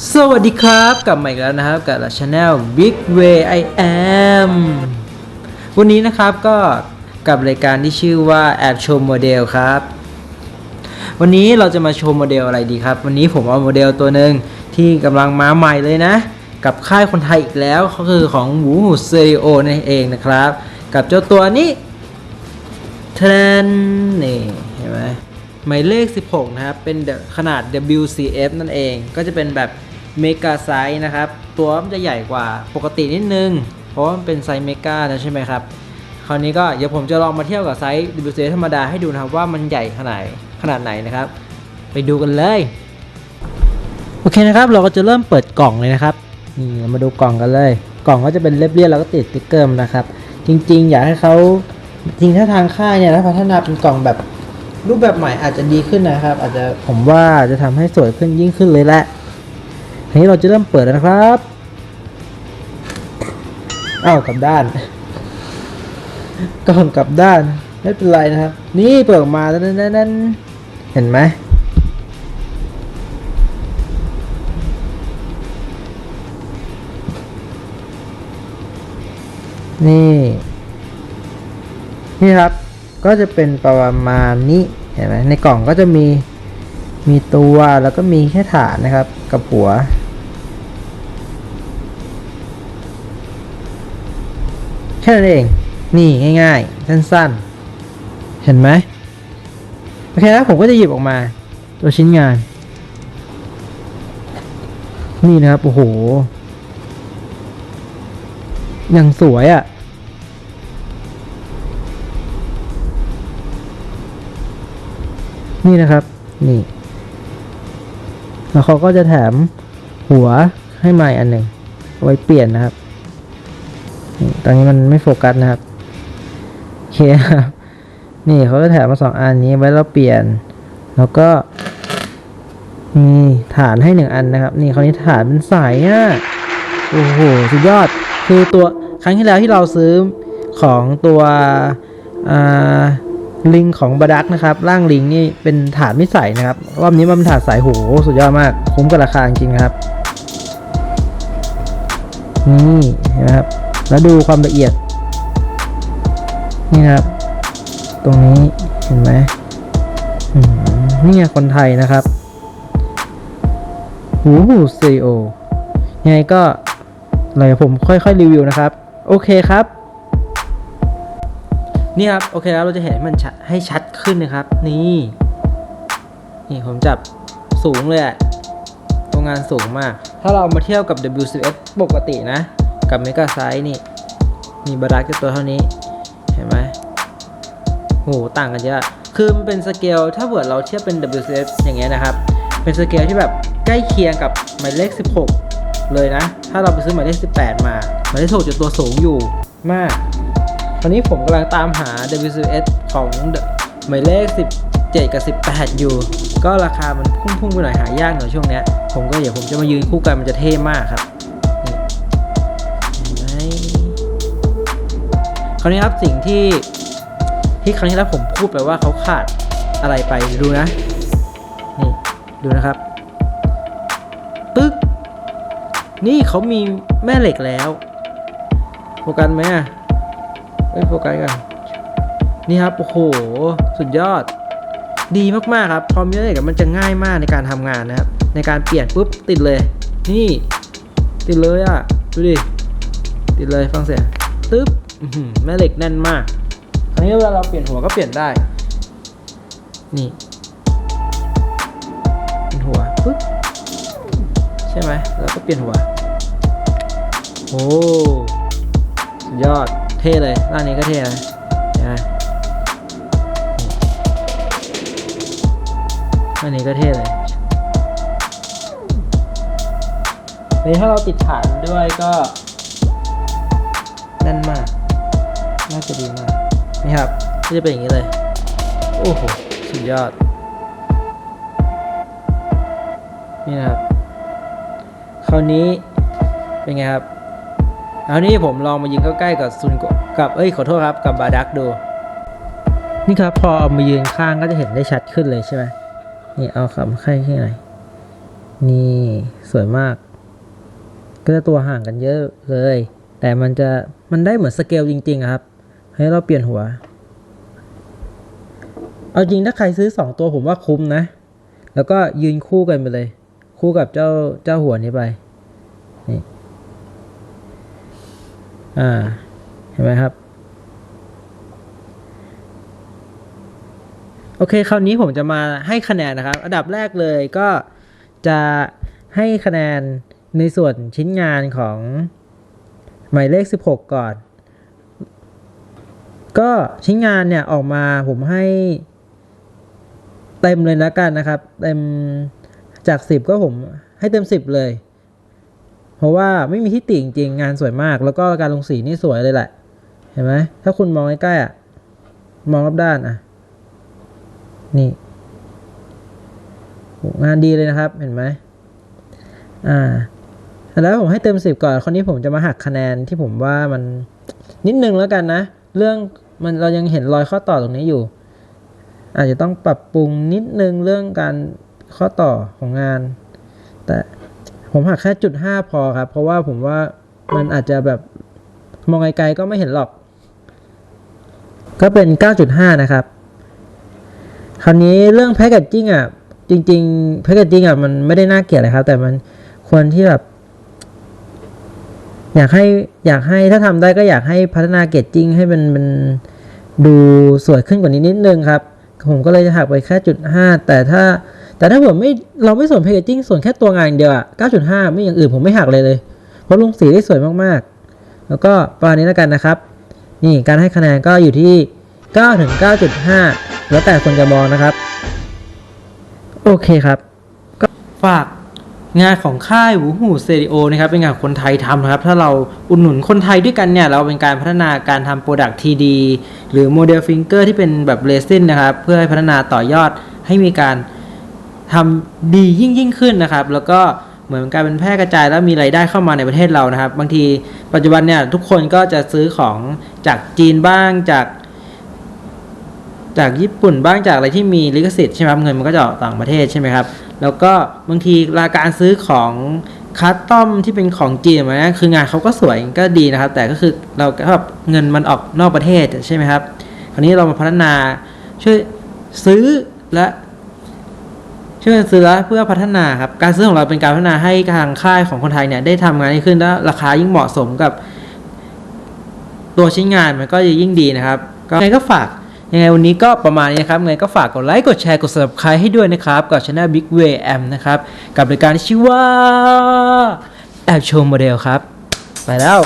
สวัสดีครับ กลับมาอีกแล้วนะครับ กับช anel Big Way I Am วันนี้นะครับก็กับรายการที่ชื่อว่าแอบชมโมเดลครับ วันนี้เราจะมาโชว์โมเดลอะไรดีครับ วันนี้ผมเอาโมเดลตัวหนึ่งที่กำลังมาใหม่เลยนะ กับค่ายคนไทยอีกแล้วก็คือของหมูหูสเตอริโอนั่นเองนะครับ กับเจ้าตัวนี้เทรนนี่เห็นไหม หมายเลข 16 นะครับ เป็นขนาด WCF นั่นเอง ก็จะเป็นแบบเมกาไซส์นะครับ ตัวมันจะใหญ่กว่าปกตินิดนึง เพราะมันเป็นไซส์เมกานะใช่ไหมครับ คราวนี้ก็เดี๋ยวผมจะลองมาเที่ยบกับไซส์ WCF ธรรมดาให้ดูนะครับว่ามันใหญ่ขนาดขนาดไหนนะครับ ไปดูกันเลย โอเคนะครับ เราก็จะเริ่มเปิดกล่องเลยนะครับ นี่มาดูกล่องกันเลย กล่องก็จะเป็นเรียบๆแล้วก็ติดสติ๊กเกอร์นะครับ จริง ๆ อยากให้เขาจริงถ้าทางค่ายเนี่ยถ้าพัฒนาเป็นกล่องแบบ รูปแบบใหม่อาจจะดีขึ้นนะครับ อาจจะผมว่าจะทำให้สวยขึ้นยิ่งขึ้นเลยแหละทีนี้เราจะเริ่มเปิดแล้วนะครับอ้าวกลับด้านก่องกลับด้านไม่เป็นไรนะครับ นี่เปิดออกมาแล้วนั่นเห็นไหมนี่ นี่ครับ ก็จะเป็นประมาณนี้เห็นไหมในกล่องก็จะมีมีตัวแล้วก็มีแค่ฐานนะครับกับหัว แค่นั้นเอง นี่ง่ายๆ สั้นๆ เห็นไหมโอเคนะผมก็จะหยิบออกมา ตัวชิ้นงาน นี่นะครับ โอ้โหอย่างสวยอะ่ะ นี่นะครับนี่แล้วเขาก็จะแถมหัวให้ใหม่อันหนึ่งเอาไว้เปลี่ยนนะครับตอนนี้มันไม่โฟกัสนะครับโอเคครับนี่เขาจะแถมมาสองอันนี้ไว้เราเปลี่ยน แล้วก็มีฐานให้หนึ่งอันนะครับ นี่คราวนี้ฐานเป็นสายอะโอ้โหสุดยอดคือตัวครั้งที่แล้วที่เราซื้อของตัวอ่า ลิงของบดักนะครับ ร่างลิงนี่เป็นฐานไม่ใส่นะครับ รอบนี้มันเป็นฐานสายโหสุดยอดมาก คุ้มกับราคาจริงครับ นี่เห็นไหมครับ แล้วดูความละเอียด นี่นะครับ ตรงนี้เห็นไหมนี่ไงคนไทยนะครับหูหูซีโอยังไงก็เลยผมค่อยๆรีวิวนะครับ โอเคครับ นี่ครับโอเคแล้วเราจะเห็นมันชัดให้ชัดขึ้นนะครับ นี่นี่ผมจับสูงเลยอะตรงงานสูงมาก ถ้าเรามาเที่ยบกับ WCF ปกตินะ กับ Mega Size นี่ มีบารักจะตัวเท่านี้ เห็นไหมโหต่างกันเยอะ คือมันเป็นสเกล ถ้าเกิดเราเทียบเป็น WCF อย่างเงี้ยนะครับ เป็นสเกลที่แบบใกล้เคียงกับหมายเลข 16 เลยนะ ถ้าเราไปซื้อหมายเลข 18 มา หมายเลข16จะตัวสูงอยู่มาก ตอนนี้ผมกำลังตามหา WCS ของหมายเลข 17 กับ 18 อยู่ ก็ราคามันพุ่งๆไปหน่อยหายากหน่อยช่วงเนี้ย ผมก็เดี๋ยวผมจะมายืนคู่กันมันจะเท่มากครับนี่นไหมคราวนี้ครับสิ่งที่ที่ครั้งที่แล้วผมพูดไปว่าเขาขาดอะไรไปดูนะ นี่ดูนะครับ ปึ๊ก นี่เขามีแม่เหล็กแล้วโฟกัสไหมอะ เอ้ยโฟกัสกันนี่ครับ โอ้โห สุดยอด ดีมากๆครับพอมีเล็กอะมันจะง่ายมากในการทำงานนะครับ ในการเปลี่ยนปุ๊บติดเลย นี่ ติดเลยอะ ดูดิ ติดเลยฟังเสียงตึ๊บแม่เหล็กแน่นมากคราวนี้เวลาเราเปลี่ยนหัวก็เปลี่ยนได้ นี่เป็นหัวปึ๊บใช่ไหมแล้วก็เปลี่ยนหัว โอ้ สุดยอด เท่เลยร่างนี้ก็เท่นะนไหมร่างนี้ก็เท่เลยนี่ถ้าเราติดฐานด้วยก็แน่นมาก น่าจะดีมาก นี่ครับก็จะเป็นอย่างนี้เลย โอ้โห สุดยอด นี่นะครับ คราวนี้เป็นไงครับ คราวนี้ผมลองมายิงใกล้ๆกับซุนกับเอ้ยขอโทษครับกับบาดักดู นี่ครับพอเอามายืนข้างก็จะเห็นได้ชัดขึ้นเลยใช่ไหมนี่เอาคำไข่ที่ไหนนี่สวยมาก ก็จะตัวห่างกันเยอะเลย แต่มันจะมันได้เหมือนสเกลจริงๆครับให้เราเปลี่ยนหัว เอาจริงถ้าใครซื้อสองตัวผมว่าคุ้มนะ แล้วก็ยืนคู่กันไปเลย คู่กับเจ้าเจ้าหัวนี้ไปนี่ อ่า เห็นไหมครับ โอเค คราวนี้ผมจะมาให้คะแนนนะครับ อันดับแรกเลยก็จะให้คะแนนในส่วนชิ้นงานของหมายเลข 16 ก่อน ก็ชิ้นงานเนี่ยออกมาผมให้เต็มเลยแล้วกันนะครับ เต็มจาก 10 ก็ผมให้เต็ม 10 เลย เพราะว่าไม่มีที่ติจริงงานสวยมาก แล้วก็การลงสีนี่สวยเลยแหละ เห็นไหมถ้าคุณมองใกล้ๆอะมองรอบด้านอะ นี่ งานดีเลยนะครับ เห็นไหมอ่า แล้วผมให้เต็มสิบก่อนคราวนี้ผมจะมาหักคะแนนที่ผมว่ามันนิดนึงแล้วกันนะ เรื่องมันเรายังเห็นรอยข้อต่อตรงนี้อยู่ อาจจะต้องปรับปรุงนิดนึงเรื่องการข้อต่อของงาน แต่ ผมหักแค่จุดห้าพอครับ เพราะว่าผมว่ามันอาจจะแบบมองไกลๆก็ไม่เห็นหรอก ก็เป็น 9.5 นะครับ คราวนี้เรื่องแพคเกจจิ้งอะ จริงๆแพคเกจจิ้งอะมันไม่ได้น่าเกลียดเลยครับ แต่มันควรที่แบบ อยากให้อยากให้ถ้าทำได้ก็อยากให้พัฒนาเกจจิ้งให้มันมันดูสวยขึ้นกว่านี้นิดนึงครับ ผมก็เลยจะหักไปแค่จุดห้าแต่ถ้า แต่ถ้าผมไม่เราไม่สนแพคเกจจิ้งส่วนแค่ตัวงานอย่างเดียวอะ9.5 ไม่อย่างอื่นผมไม่หักเลยเลย เพราะลงสีได้สวยมากๆ แล้วก็ประมาณนี้แล้วกันนะครับ นี่การให้คะแนนก็อยู่ที่ 9 ถึง 9.5 แล้วแต่คนจะมองนะครับ โอเคครับ ก็ฝากงานของค่ายหูหูสเตดิโอนะครับเป็นงานคนไทยทำนะครับ ถ้าเราอุดหนุนคนไทยด้วยกันเนี่ย เราเป็นการพัฒนาการทำโปรดักทีดีหรือโมเดลฟิงเกอร์ที่เป็นแบบเรซินนะครับ เพื่อให้พัฒนาต่อยอดให้มีการ ทำดียิ่งยิ่งขึ้นนะครับ แล้วก็เหมือนการเป็นแพร่กระจายแล้วมีรายได้เข้ามาในประเทศเรานะครับ บางทีปัจจุบันเนี่ยทุกคนก็จะซื้อของจากจีนบ้างจากจากญี่ปุ่นบ้างจากอะไรที่มีลิขสิทธิ์ใช่ไหมครับเงินมันก็จะออกต่างประเทศใช่ไหมครับ แล้วก็บางทีราการซื้อของคัสตอมที่เป็นของจีนมาเนี่ยคืองานเขาก็สวยก็ดีนะครับ แต่ก็คือเราก็แบบเงินมันออกนอกประเทศใช่ไหมครับ คราวนี้เรามาพัฒนาช่วยซื้อและ ช่วยกันซื้อและเพื่อพัฒนาครับการซื้อของเราเป็นการพัฒนาให้ทางค่ายของคนไทยเนี่ยได้ทำงานที่ขึ้นและราคายิ่งเหมาะสมกับ ตัวชิ้นงานมันก็จะยิ่งดีนะครับก็ยังไงก็ฝากยังไงวันนี้ก็ประมาณนี้นะครับยังไงก็ฝากกดไลค์กดแชร์กด subscribe ให้ด้วยนะครับกับช anel Big Way M นะครับกับรายการที่ชื่อว่าแอบโชว์โมเดลครับ ไปแล้ว